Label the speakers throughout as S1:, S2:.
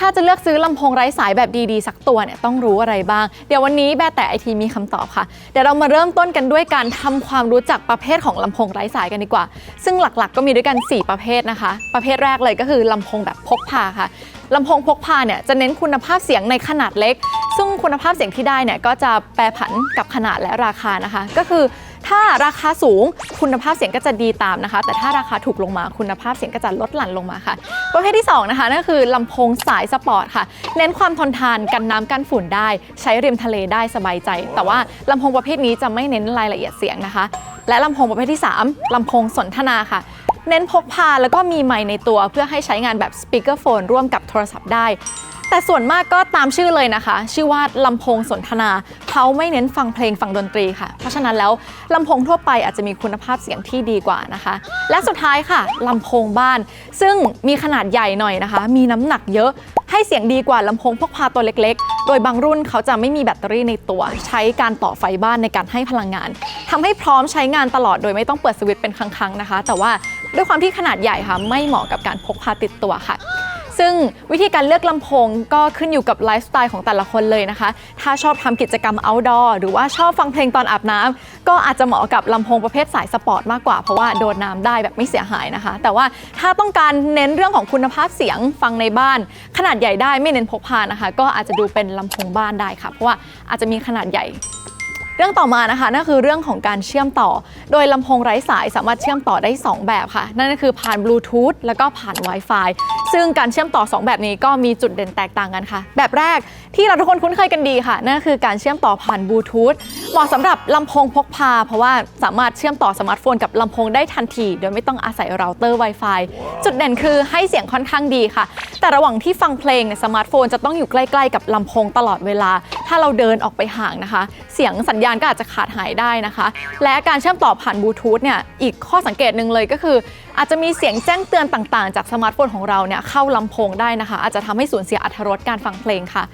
S1: ถ้าจะเลือกซื้อลำโพงไร้สายแบบดีๆ สักตัวเนี่ยต้องรู้อะไรบ้าง เดี๋ยววันนี้แบร์แต่ไอทีมีคำตอบค่ะ เดี๋ยวเรามาเริ่มต้นกันด้วยการทำความรู้จักประเภทของลำโพงไร้สายกันดีกว่า ซึ่งหลักๆ ก็มีด้วยกัน 4 ประเภทนะคะ ประเภทแรกเลยก็คือลำโพงแบบพกพาค่ะลำโพงพกพาเนี่ยจะเน้นคุณภาพเสียงในขนาดเล็ก ซึ่งคุณภาพเสียงที่ได้เนี่ยก็จะแปรผันกับขนาดและราคานะคะ ก็คือ ถ้าราคาสูงคุณภาพเสียงก็จะดีตามนะคะ แต่ถ้าราคาถูกลงมาคุณภาพเสียงก็จะลดหลั่นลงมาค่ะ ประเภทที่สองนะคะนั่นคือลำโพงสายสปอร์ตค่ะ เน้นความทนทานกันน้ำกันฝุ่นได้ ใช้ริมทะเลได้สบายใจ แต่ว่าลำโพงประเภทนี้จะไม่เน้นรายละเอียดเสียงนะคะ และลำโพงประเภทที่ 3ลำโพงสนทนาค่ะเน้นพกพาแล้วก็มีไมค์ในตัวเพื่อให้ใช้งานแบบสปีกเกอร์โฟนร่วมกับโทรศัพท์ได้ แต่ส่วนมากก็ตามชื่อเลยนะคะ ชื่อว่าลำโพงสนทนา เขาไม่เน้นฟังเพลงฟังดนตรีค่ะ เพราะฉะนั้นแล้วลำโพงทั่วไปอาจจะมีคุณภาพเสียงที่ดีกว่านะคะ และสุดท้ายค่ะลำโพงบ้าน ซึ่งมีขนาดใหญ่หน่อยนะคะ มีน้ำหนักเยอะให้เสียงดีกว่าลำโพงพกพาตัวเล็กๆ โดยบางรุ่นเขาจะไม่มีแบตเตอรี่ในตัว ใช้การต่อไฟบ้านในการให้พลังงานทำให้พร้อมใช้งานตลอดโดยไม่ต้องเปิดสวิตช์เป็นครั้งๆนะคะ แต่ว่าด้วยความที่ขนาดใหญ่ค่ะไม่เหมาะกับการพกพาติดตัวค่ะ ซึ่งวิธีการเลือกลำโพงก็ขึ้นอยู่กับไลฟ์สไตล์ของแต่ละคนเลยนะคะ ถ้าชอบทำกิจกรรม outdoor หรือว่าชอบฟังเพลงตอนอาบน้ำก็อาจจะเหมาะกับลำโพงประเภทสายสปอร์ตมากกว่า เพราะว่าโดนน้ำได้แบบไม่เสียหายนะคะ แต่ว่าถ้าต้องการเน้นเรื่องของคุณภาพเสียงฟังในบ้าน ขนาดใหญ่ได้ไม่เน้นพกพานะคะ ก็อาจจะดูเป็นลำโพงบ้านได้ค่ะ เพราะว่าอาจจะมีขนาดใหญ่ รื่องต่อมานะคะนั่นคือเรื่องของการเชื่อมต่อ โดยลำโพงไร้สายสามารถเชื่อมต่อได้ 2 แบบค่ะ นั่นก็คือผ่านบลูทูธแล้วก็ผ่าน Wi-Fi ซึ่งการเชื่อมต่อ 2 แบบนี้ก็มีจุดเด่นแตกต่างกันค่ะ แบบแรกที่เราทุกคนคุ้นเคยกันดีค่ะ นั่นคือการเชื่อมต่อผ่านบลูทูธเหมาะสำหรับลำโพงพกพา เพราะว่าสามารถเชื่อมต่อสมาร์ทโฟนกับลำโพงได้ทันที โดยไม่ต้องอาศัยเราเตอร์ Wi-Fi จุดเด่นคือให้เสียงค่อนข้างดีค่ะ แต่ระหว่างที่ฟังเพลงเนี่ยสมาร์ทโฟนจะต้องอยู่ใกล้ ๆ กับลำโพงตลอดเวลา ถ้าเราเดินออกไปห่างนะคะ เสียงสัญญาณก็อาจจะขาดหายได้นะคะ และการเชื่อมต่อผ่านบลูทูธเนี่ยอีกข้อสังเกตหนึ่งเลยก็คือ อาจจะมีเสียงแจ้งเตือนต่างๆ จากสมาร์ทโฟนของเราเนี่ยเข้าลำโพงได้นะคะ อาจจะทำให้สูญเสียอรรถรสการฟังเพลงค่ะ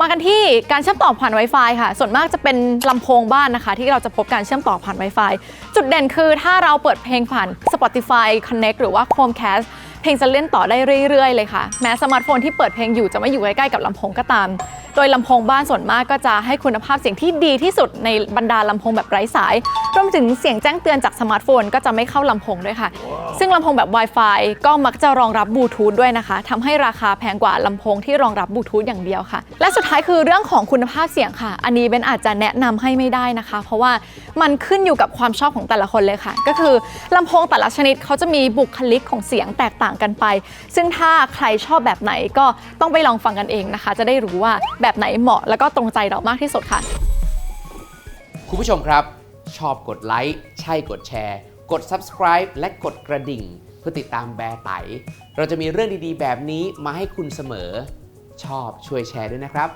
S1: มากันที่การเชื่อมต่อผ่าน Wi-Fi ค่ะ ส่วนมากจะเป็นลำโพงบ้านนะคะ ที่เราจะพบการเชื่อมต่อผ่าน Wi-Fi จุดเด่นคือถ้าเราเปิดเพลงผ่าน Spotify Connect หรือว่า Chromecast เพลงจะเล่นต่อได้เรื่อยๆ เลยค่ะ แม้สมาร์ทโฟนที่เปิดเพลงอยู่จะไม่อยู่ใกล้ๆกับลำโพงก็ตาม โดยลำโพงบ้านส่วนมากก็จะให้คุณภาพเสียงที่ดีที่สุดในบรรดาลำโพงแบบไร้สาย รวมถึงเสียงแจ้งเตือนจากสมาร์ทโฟนก็จะไม่เข้าลำโพงด้วยค่ะ ซึ่งลำโพงแบบ Wi-Fi ก็มักจะรองรับบลูทูธด้วยนะคะทำให้ราคาแพงกว่าลำโพงที่รองรับบลูทูธอย่างเดียวค่ะ และสุดท้ายคือเรื่องของคุณภาพเสียงค่ะ อันนี้เบนอาจจะแนะนำให้ไม่ได้นะคะ เพราะว่ามันขึ้นอยู่กับความชอบของแต่ละคนเลยค่ะ ก็คือลำโพงแต่ละชนิดเขาจะมีบุคลิกของเสียงแตกต่างกันไป ซึ่งถ้าใครชอบแบบไหนก็ต้องไปลองฟังกันเองนะคะ จะได้รู้ว่าแบบไหนเหมาะแล้วก็ตรงใจเรามากที่สุดค่ะ
S2: คุณผู้ชมครับ ชอบกดไลค์ใช่กดแชร์ กด subscribe และกดกระดิ่ง เพื่อติดตามแบร์ไต เราจะมีเรื่องดีๆ แบบนี้มาให้คุณเสมอ ชอบช่วยแชร์ด้วยนะครับ